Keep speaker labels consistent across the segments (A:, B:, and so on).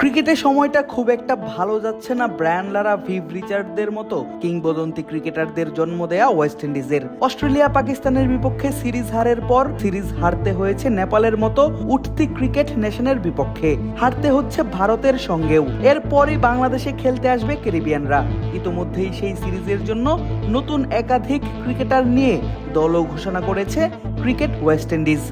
A: ক্রিকেটের সময়টা খুব একটা ভালো যাচ্ছে না। ব্রায়ান লারা ভিভ রিচার্ডদের মতো কিংবদন্তি ক্রিকেটারদের জন্ম দেয়া ওয়েস্ট ইন্ডিজের। অস্ট্রেলিয়া, পাকিস্তানের বিপক্ষে সিরিজ হারের পর সিরিজ হারতে হয়েছে নেপালের মতো উঠতি ক্রিকেট নেশনের বিপক্ষে। হারতে হচ্ছে ভারতের সঙ্গেও। এরপরই বাংলাদেশে খেলতে আসবে ক্যারিবিয়ানরা। ইতোমধ্যেই সেই সিরিজের জন্য নতুন একাধিক ক্রিকেটার নিয়ে দলও ঘোষণা করেছে ক্রিকেট ওয়েস্ট ইন্ডিজ।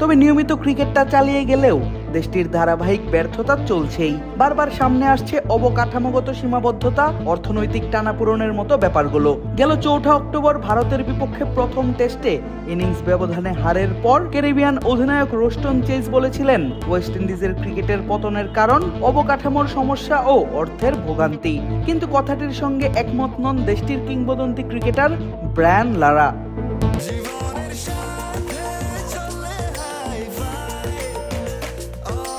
A: তবে নিয়মিত ক্রিকেটটা চালিয়ে গেলেও দেশটির ধারাবাহিক ব্যর্থতা চলছেই। বারবার সামনে আসছে অবকাঠামোগত সীমাবদ্ধতা, অর্থনৈতিক টানাপূরণের মতো ব্যাপারগুলো। গেল চৌঠা অক্টোবর ভারতের বিপক্ষে প্রথম টেস্টে ইনিংস ব্যবধানে হারের পর ক্যারিবিয়ান অধিনায়ক রোস্টন চেজ বলেছিলেন, ওয়েস্ট ইন্ডিজের ক্রিকেটের পতনের কারণ অবকাঠামোর সমস্যা ও অর্থের ভোগান্তি। কিন্তু কথাটির সঙ্গে একমত নন দেশটির কিংবদন্তি ক্রিকেটার ব্রায়ান লারা।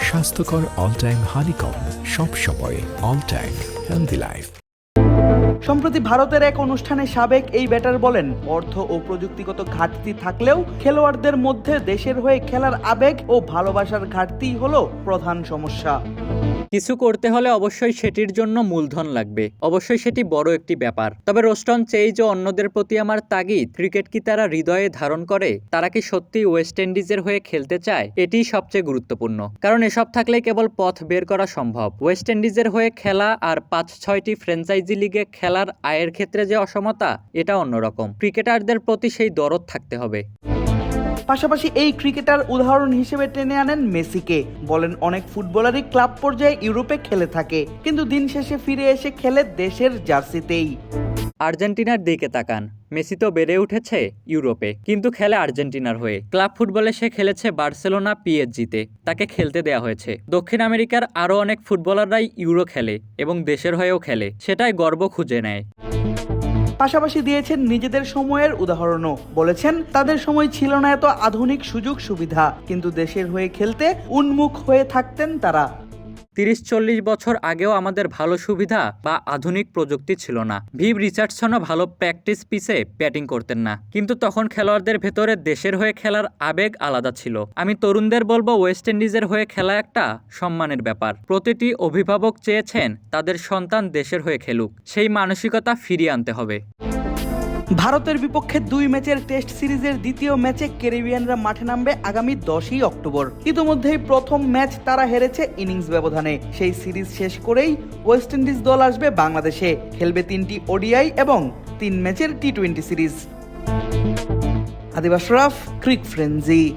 B: স্বাস্থ্যকর অল টাইম হানিকম সব সময় অল টাইম হেলদি লাইফ
A: সম্প্রতি ভারতের এক অনুষ্ঠানে সাবেক এই ব্যাটার বলেন, অর্থ ও প্রযুক্তিগত ঘাটতি থাকলেও খেলোয়াড়দের মধ্যে দেশের হয়ে খেলার আবেগ ও ভালোবাসার ঘাটতিই হলো প্রধান সমস্যা।
C: কিছু করতে হলে অবশ্যই সেটির জন্য মূলধন লাগবে। অবশ্যই সেটি বড় একটি ব্যাপার। তবে রোস্টন চেইজ ও অন্যদের প্রতি আমার তাগিদ, ক্রিকেট কি তারা হৃদয়ে ধারণ করে? তারা কি সত্যি ওয়েস্ট ইন্ডিজের হয়ে খেলতে চায়? এটিই সবচেয়ে গুরুত্বপূর্ণ। কারণ এসব থাকলে কেবল পথ বের করা সম্ভব। ওয়েস্ট ইন্ডিজের হয়ে খেলা আর পাঁচ ছয়টি ফ্র্যাঞ্চাইজি লিগে খেলার আয়ের ক্ষেত্রে যে অসমতা, এটা অন্যরকম। ক্রিকেটারদের প্রতি সেই দরদ থাকতে হবে।
A: পাশাপাশি এই ক্রিকেটার উদাহরণ হিসেবে টেনে আনেন মেসিকে। বলেন, অনেক ফুটবলারই ক্লাব পর্যায়ে ইউরোপে খেলে থাকে, কিন্তু দিন শেষে ফিরে এসে খেলে দেশের জার্সিতেই।
C: আর্জেন্টিনার দিকে তাকান। মেসি তো বেড়ে উঠেছে ইউরোপে, কিন্তু খেলে আর্জেন্টিনার হয়ে। ক্লাব ফুটবলে সে খেলেছে বার্সেলোনা, পিএসজিতে। তাকে খেলতে দেয়া হয়েছে। দক্ষিণ আমেরিকার আরও অনেক ফুটবলাররাই ইউরো খেলে এবং দেশের হয়েও খেলে, সেটাই গর্ব খুঁজে নেয়।
A: পাশাপাশি দিয়েছেন নিজেদের সময়ের উদাহরণও। বলেছেন, তাদের সময় ছিল না এত আধুনিক সুযোগ সুবিধা কিন্তু দেশের হয়ে খেলতে উন্মুখ হয়ে থাকতেন তারা।
C: তিরিশ চল্লিশ বছর আগেও আমাদের ভালো সুবিধা বা আধুনিক প্রযুক্তি ছিল না। ভিভ রিচার্ডসনও ভালো প্র্যাকটিস পিসে ব্যাটিং করতেন না। কিন্তু তখন খেলোয়াড়দের ভেতরে দেশের হয়ে খেলার আবেগ আলাদা ছিল। আমি তরুণদের বলব ওয়েস্ট ইন্ডিজের হয়ে খেলা একটা সম্মানের ব্যাপার। প্রতিটি অভিভাবক চেয়েছেন তাদের সন্তান দেশের হয়ে খেলুক। সেই মানসিকতা ফিরিয়ে আনতে হবে।
A: ভারতের বিপক্ষে দুই ম্যাচের টেস্ট সিরিজের দ্বিতীয় ম্যাচে ক্যারিবিয়ানরা মাঠে নামবে আগামী দশই অক্টোবর। ইতিমধ্যেই প্রথম ম্যাচ তারা হেরেছে ইনিংস ব্যবধানে। সেই সিরিজ শেষ করেই ওয়েস্ট ইন্ডিজ দল আসবে বাংলাদেশে। খেলবে তিনটি ওডিআই এবং তিন ম্যাচের টি টোয়েন্টি সিরিজ। আদিবাস ক্রিক ফ্রেন্জি